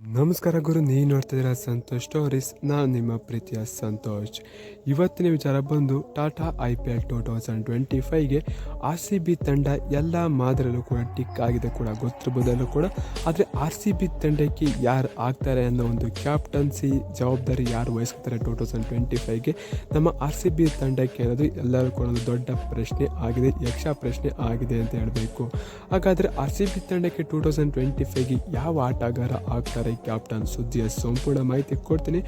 ನಮಸ್ಕಾರ ಗುರು ನೀವು ನೋಡ್ತಿದ್ದೀರಾ ಸಂತೋಷ್ ಸ್ಟೋರೀಸ್ ನಾನು ನಿಮ್ಮ ಪ್ರೀತಿಯ ಸಂತೋಷ್. ಇವತ್ತಿನ ವಿಚಾರ ಬಂದು Tata I P L two thousand twenty ಫೈವ್ಗೆ R C B ತಂಡ ಎಲ್ಲ ಮಾದರಿಯಲ್ಲೂ ಕೂಡ ಟಿಕ್ ಆಗಿದೆ ಕೂಡ ಗೊತ್ತಿರ್ಬೋದಲ್ಲೂ ಕೂಡ. ಆದರೆ ಆರ್ ಸಿ ಬಿ ತಂಡಕ್ಕೆ ಯಾರು ಆಗ್ತಾರೆ ಅನ್ನೋ ಒಂದು ಕ್ಯಾಪ್ಟನ್ಸಿ ಜವಾಬ್ದಾರಿ ಯಾರು ವಹಿಸ್ತಾರೆ ಟೂ ತೌಸಂಡ್ ಟ್ವೆಂಟಿ ಫೈವ್ಗೆ ನಮ್ಮ ಆರ್ ಸಿ ಬಿ ತಂಡಕ್ಕೆ ಅನ್ನೋದು ಎಲ್ಲರೂ ಕೂಡ ಒಂದು ದೊಡ್ಡ ಪ್ರಶ್ನೆ ಆಗಿದೆ, ಯಕ್ಷ ಪ್ರಶ್ನೆ ಆಗಿದೆ ಅಂತ ಹೇಳಬೇಕು. ಹಾಗಾದರೆ ಆರ್ ಸಿ ಬಿ ತಂಡಕ್ಕೆ ಟೂ ತೌಸಂಡ್ ಟ್ವೆಂಟಿ ಫೈವ್ಗೆ ಯಾವ ಆಟಗಾರ ಆಗ್ತಾರೆ? ಕ್ಯಾಪ್ಟನ್ ಸುದ್ದಿಯ ಸಂಪೂರ್ಣ ಮಾಹಿತಿ ಕೊಡ್ತೀನಿ.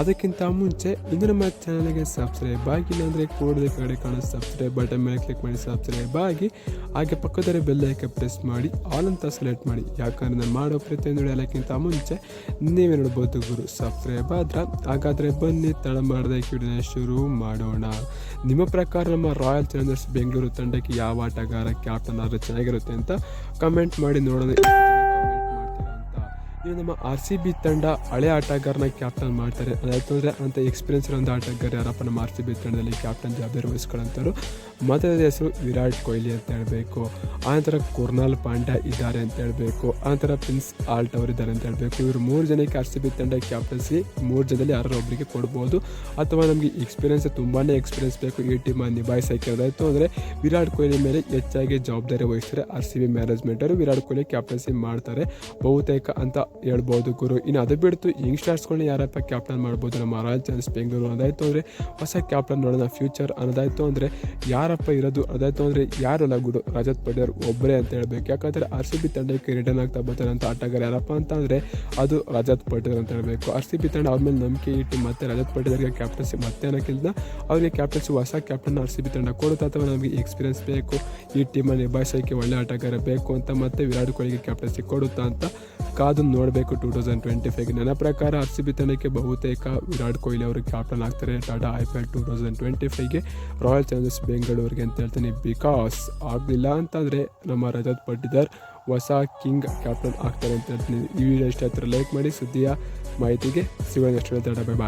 ಅದಕ್ಕಿಂತ ಮುಂಚೆ, ಇಂದು ನಮ್ಮ ಚಾನಲ್ಗೆ ಸಬ್ಸ್ಕ್ರೈಬ್ ಆಗಿಲ್ಲ ಅಂದರೆ ಕೂಡಲೇ ಕಡೆ ಕಾಣೋ ಸಬ್ಸ್ಕ್ರೈಬ್ ಬಟನ್ ಮೇಲೆ ಕ್ಲಿಕ್ ಮಾಡಿ ಸಬ್ಸ್ಕ್ರೈಬ್ ಆಗಿ, ಹಾಗೆ ಪಕ್ಕದಲ್ಲಿ ಹಾಕಿ ಪ್ರೆಸ್ ಮಾಡಿ ಆಲ್ ಅಂತ ಸೆಲೆಕ್ಟ್ ಮಾಡಿ. ಯಾಕಂದ್ರೆ ನಾನು ಮಾಡೋ ಪ್ರತಿಯೊಂದು ಹೇಳೋಕ್ಕಿಂತ ಮುಂಚೆ, ನೀವೇ ನೋಡ್ಬೋದು ಗುರು ಸಬ್ಸ್ಕ್ರೈಬ್ ಆದ್ರೆ, ಹಾಗಾದರೆ ಬನ್ನಿ ತಡ ಮಾಡದೆ ಕಿಡಿನ ಶುರು ಮಾಡೋಣ. ನಿಮ್ಮ ಪ್ರಕಾರ ನಮ್ಮ ರಾಯಲ್ ಚಾಲೆಂಜರ್ಸ್ ಬೆಂಗಳೂರು ತಂಡಕ್ಕೆ ಯಾವ ಆಟಗಾರ ಕ್ಯಾಪ್ಟನ್ ಆದರೆ ಚೆನ್ನಾಗಿರುತ್ತೆ ಅಂತ ಕಮೆಂಟ್ ಮಾಡಿ ನೋಡೋಣ. ಇನ್ನು ನಮ್ಮ ಆರ್ ಸಿ ಬಿ ತಂಡ ಹಳೆ ಆಟಗಾರನ ಕ್ಯಾಪ್ಟನ್ ಮಾಡ್ತಾರೆ. ಅದಾಯ್ತಂದ್ರೆ ಅಂತ ಎಕ್ಸ್ಪೀರಿಯನ್ಸ್ ಒಂದು ಆಟಗಾರ ಯಾರಪ್ಪ ನಮ್ಮ ಆರ್ ಸಿ ಬಿ ತಂಡದಲ್ಲಿ ಕ್ಯಾಪ್ಟನ್ ಜವಾಬ್ದಾರಿ ವಹಿಸ್ಕೊಳ್ಳೋಂಥವ್ರು ಮತ್ತೆ ಹೆಸರು ವಿರಾಟ್ ಕೊಹ್ಲಿ ಅಂತ ಹೇಳಬೇಕು. ಆನಂತರ ಕುರ್ನಾಲ್ ಪಾಂಡ್ಯ ಇದ್ದಾರೆ ಅಂತ ಹೇಳಬೇಕು. ಆನಂತರ ಪ್ರಿನ್ಸ್ ಆಲ್ಟ್ ಅವರು ಇದ್ದಾರೆ ಅಂತ ಹೇಳಬೇಕು. ಇವರು ಮೂರು ಜನಕ್ಕೆ ಆರ್ ಸಿ ಬಿ ತಂಡ ಕ್ಯಾಪ್ಟನ್ಸಿ ಮೂರು ಜನದಲ್ಲಿ ಯಾರೋ ಒಬ್ಬರಿಗೆ ಕೊಡ್ಬೋದು. ಅಥವಾ ನಮಗೆ ಎಕ್ಸ್ಪೀರಿಯನ್ಸ್ ತುಂಬಾ ಎಕ್ಸ್ಪೀರಿಯನ್ಸ್ ಬೇಕು. ಈ ಟೀಮ್ ನಿಭಾಯಿಸೋಕೆ ಅದಾಯಿತು ಅಂದರೆ ವಿರಾಟ್ ಕೊಹ್ಲಿ ಮೇಲೆ ಹೆಚ್ಚಾಗಿ ಜವಾಬ್ದಾರಿ ವಹಿಸ್ತಾರೆ ಆರ್ ಸಿ ಬಿ ಮ್ಯಾನೇಜ್ಮೆಂಟರು ವಿರಾಟ್ ಕೊಹ್ಲಿ ಕ್ಯಾಪ್ಟನ್ಸಿ ಮಾಡ್ತಾರೆ. ಬಹುತೇಕ ಅಂತ ಹೇಳ್ಬೋದು ಗುರು. ಇನ್ನು ಅದು ಬಿಡ್ತು ಯಂಗ್ಸ್ಟರ್ಸ್ಗಳನ್ನ ಯಾರಪ್ಪ ಕ್ಯಾಪ್ಟನ್ ಮಾಡ್ಬೋದು? ನಮ್ಮ ರಾಯಲ್ ಚಾಲೆಂಜರ್ಸ್ ಬೆಂಗಳೂರು ಅದಾಯಿತು ಅಂದರೆ, ಹೊಸ ಕ್ಯಾಪ್ಟನ್ ನೋಡೋಣ ಫ್ಯೂಚರ್ ಅನ್ನೋದಾಯಿತು ಅಂದರೆ, ಯಾರಪ್ಪ ಇರೋದು ಅದಾಯಿತು ಅಂದರೆ, ಯಾರಲ್ಲ ಗುರು? ರಜತ್ ಪಟೇಲ್ ಒಬ್ಬರೇ ಅಂತ ಹೇಳ್ಬೇಕು. ಯಾಕಂದರೆ ಆರ್ ಸಿ ಬಿ ತಂಡಕ್ಕೆ ರಿಟರ್ನ್ ಆಗ್ತಾ ಬರ್ತಾರೆ ಅಂತ ಆಟಗಾರ ಯಾರಪ್ಪ ಅಂತ ಅಂದರೆ, ಅದು ರಜತ್ ಪಟೇಲ್ ಅಂತ ಹೇಳಬೇಕು. ಆರ್ ಸಿ ಬಿ ತಂಡ ಅವ್ರ ನಂಬಿಕೆ ಇಟ್ಟು ಮತ್ತೆ ರಜತ್ ಪಟೇಲ್ಗೆ ಕ್ಯಾಪ್ಟನ್ಸಿ ಮತ್ತೆ ಅನ್ನೋಕ್ಕಿಂತ ಅವರಿಗೆ ಕ್ಯಾಪ್ಟನ್ಸಿ ಹೊಸ ಕ್ಯಾಪ್ಟನ್ ಆರ್ ಸಿ ಬಿ ತಂಡ ಕೊಡುತ್ತೆ ಅಥವಾ ನಮಗೆ ಎಕ್ಸ್ಪೀರಿಯನ್ಸ್ ಬೇಕು, ಈ ಟೀಮನ್ನು ನಿಭಾಯಿಸೋಕ್ಕೆ ಒಳ್ಳೆ ಆಟಗಾರ ಬೇಕು ಅಂತ ಮತ್ತೆ ವಿರಾಟ್ ಕೊಹ್ಲಿಗೆ ಕ್ಯಾಪ್ಟನ್ಸಿ ಕೊಡುತ್ತಾ ಅಂತ ಕಾದು ನೋಡಬೇಕು ಟೂ ತೌಸಂಡ್ ಟ್ವೆಂಟಿ ಫೈವ್ಗೆ ನನ್ನ ಪ್ರಕಾರ ಆರ್ ಸಿ ಬಿ ಬಹುತೇಕ ವಿರಾಟ್ ಕೊಹ್ಲಿ ಅವರು ಕ್ಯಾಪ್ಟನ್ ಆಗ್ತಾರೆ. Tata I P L two thousand twenty ಫೈವ್ಗೆ royal challengers ಬೆಂಗಳೂರಿಗೆ ಅಂತ ಹೇಳ್ತೀನಿ. ಬಿಕಾಸ್ ಆಗಲಿಲ್ಲ ಅಂತಂದರೆ ನಮ್ಮ ರಜತ್ ಪಟ್ಟಿದಾರ್ ಹೊಸ ಕಿಂಗ್ ಕ್ಯಾಪ್ಟನ್ ಆಗ್ತಾರೆ ಅಂತ ಹೇಳ್ತೀನಿ. ಈ ವಿಡಿಯೋ ಇಷ್ಟ ಹತ್ರ ಲೈಕ್ ಮಾಡಿ. ಸುದ್ದಿಯ ಮಾಹಿತಿಗೆ ಸಿಗೋಣ. ಹೇಳ್ತಾರೆ ಬಾಯ್